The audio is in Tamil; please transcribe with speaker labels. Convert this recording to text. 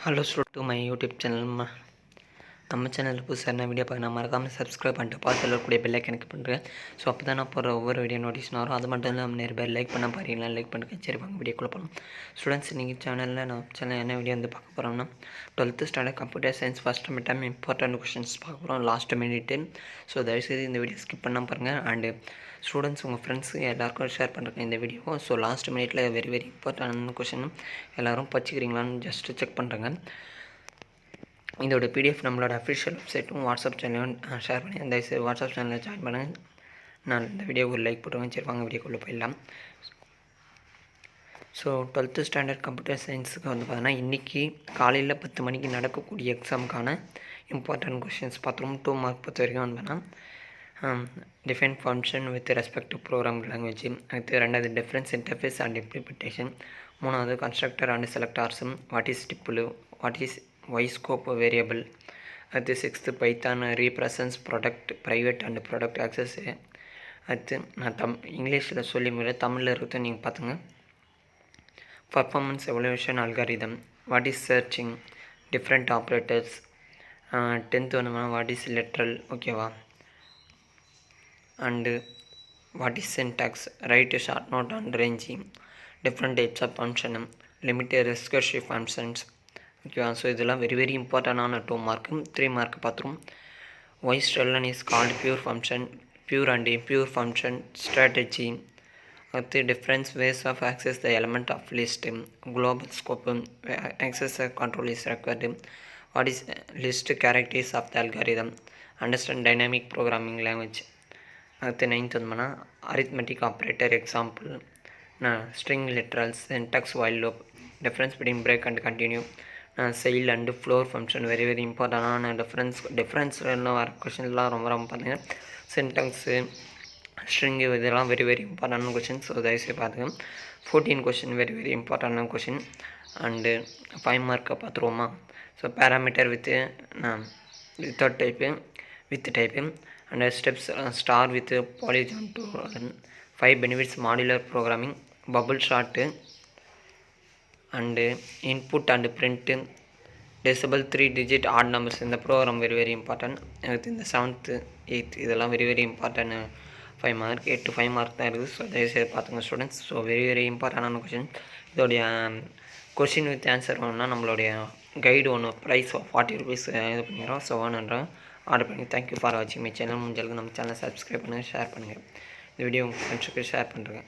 Speaker 1: ஹலோ ஸ்டூட் டு மை யூடியூப் சேனல் நம்ம சேனலில் புதுசாக என்ன வீடியோ பார்க்க மறக்காமல் சப்ஸ்கிரைப் பண்ணிட்டு பார்த்து இருக்கக்கூடிய பெல்லை கணக்கு பண்ணுறேன் ஸோ அப்போ தான் நான் போகிற ஒவ்வொரு வீடியோ நோட்டீஸ் வரும். அது மட்டும் இல்லாமல் நிறைய பேர் லைக் பண்ண பாருங்களா லைக் பண்ணுறேன் சரி வாங்க வீடியோக்குள்ளே போகலாம் ஸ்டூடெண்ட்ஸ் நீங்கள் சேனலில் நான் சேனல் என்ன வீடியோ வந்து பார்க்க போகிறோம்னா twelfth standard computer science first time important questions பார்க்க போகிறோம் லாஸ்ட் மினிட்டு ஸோ தயவுசெய்து இந்த வீடியோ ஸ்கிப் பண்ணால் பாருங்கள் அண்டு ஸ்டூடெண்ட்ஸ் உங்கள் ஃப்ரெண்ட்ஸு எல்லாருக்கும் ஷேர் பண்ணுறேன் இந்த வீடியோ ஸோ லாஸ்ட் மினிட்ல வெரி வெரி இம்பார்ட்டன்ட் கொஷின் எல்லோரும் படிச்சுக்கிறீங்களான்னு ஜஸ்ட்டு செக் பண்ணுறேங்க இதோட பிடிஎஃப் நம்மளோட அஃபிஷியல் வெப்சைட்டும் வாட்ஸ்அப் சேனலும் ஷேர் பண்ணி அந்த வாட்ஸ்அப் சேனலில் ஜாயின் பண்ணுங்கள் நான் இந்த வீடியோவுக்கு ஒரு லைக் போட்டுருவேன். சரி வாங்க வீடியோக்குள்ளே போயிடலாம். ஸோ டுவெல்த்து ஸ்டாண்டர்ட் கம்ப்யூட்டர் சயின்ஸுக்கு வந்து பார்த்தீங்கன்னா இன்றைக்கி காலையில் பத்து மணிக்கு நடக்கக்கூடிய எக்ஸாமுக்கான இம்பார்ட்டன்ட் கொஷின்ஸ் பார்த்துருவோம் டூ மார்க் பொறுத்த வரைக்கும் வந்து பார்த்தீங்கன்னா define function with respect to program language அடுத்து ரெண்டாவது டிஃப்ரென்ஸ் இன்டர்ஃபேஸ் அண்ட் இம்ப்ளிமெண்டேஷன் மூணாவது constructor and செலக்டார்ஸும் what is tuple what is scope variable அடுத்து sixth Python reference protected private and protected access அடுத்து நான் தம் இங்கிலீஷில் சொல்லி முடியல தமிழில் இருக்கிறத நீங்கள் பார்த்துங்க performance evaluation algorithm what is searching different operators tenth வந்தோம்னா வாட் இஸ் லெட்ரல் ஓகேவா and what is syntax right short note and ranging different types of ஃபங்க்ஷனும் limited recursive functions ஓகேவா ஸோ இதெல்லாம் வெரி வெரி இம்பார்ட்டண்டான two mark three mark பார்த்துரும் why strlen is called pure function pure and impure function strategy அடுத்து difference ways of access the element of list global scope access control is required what is list characters of the algorithm understand dynamic programming language அடுத்து நைன்த் வந்தோம்னா arithmetic operator example string literals docs while loop difference between break and continue ceil and floor function very very இம்பார்ட்டண்டான டிஃப்ரென்ஸ் டிஃப்ரென்ஸ்லாம் வர கொஷின்லாம் ரொம்ப ரொம்ப பார்த்தீங்கன்னா சென்டென்ஸு ஸ்ட்ரிங்கு இதெல்லாம் வெரி வெரி இம்பார்ட்டண்டான கொஷின் ஸோ தயவுசெய்து பார்த்துங்க ஃபோர்டீன் கொஷின் வெரி வெரி இம்பார்ட்டண்டான கொஷின் அண்டு ஃபைவ் மார்க்கை பார்த்துருவோமா so parameter with without type with type and steps star with polygon two five benefits modular programming bubble sort and input and print disable three digit odd numbers இந்த ப்ரோக்ராம் வெரி வெரி இம்பார்ட்டன்ட் அடுத்து இந்த செவன்த்து எயித் இதெல்லாம் very very important five mark eight to five mark தான் இருக்குது. ஸோ தயவுசெய்து பார்த்துங்க ஸ்டூடெண்ட்ஸ் ஸோ வெரி வெரி இம்பார்ட்டண்டான கொஷின் இதோடைய கொஷின் வித் ஆன்சர் வேணும்னா நம்மளுடைய கைடு ஒன்று ப்ரைஸ் ஃபார்ட்டி ருபீஸ் இது பண்ணிடுறோம் ஸோ வேணுன்றோம் ஆர்டர் பண்ணி தேங்க்யூ ஃபார் வாட்சிங் மை சேனல் முடிஞ்சளவுக்கு நம்ம சேனலை சப்ஸ்கிரைப் பண்ணுங்கள் ஷேர் பண்ணுங்கள் இந்த வீடியோ உங்கள் ஃப்ரெண்ட்ஸுக்கு ஷேர் பண்ணுறேன்